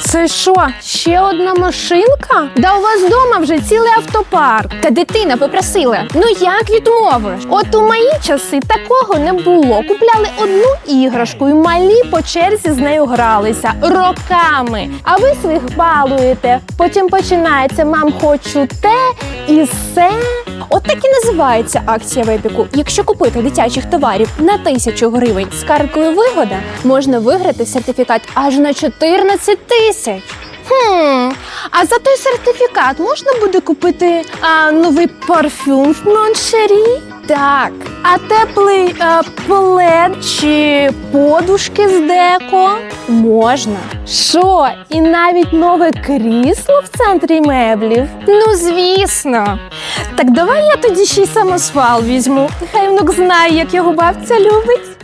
Це що, ще одна машинка? Да у вас вдома вже цілий автопарк. Та дитина попросила. Ну як відмовиш? От у мої часи такого не було. Купляли одну іграшку і малі по черзі з нею гралися роками. А ви своїх балуєте. Потім починається мам, хочу те і все. От так і називається акція в епіку. Якщо купити дитячих товарів на тисячу гривень з карткою вигода, можна виграти сертифікат аж на 14 тисяч. Хм, а за той сертифікат можна буде купити а, новий парфюм в Моншері? Так, А теплий а, плед чи подушки з деко? можна. Що, і навіть нове крісло в центрі меблів? Ну, звісно. Так давай я тоді ще й самосвал візьму. Хай внук знає, як його бабця любить.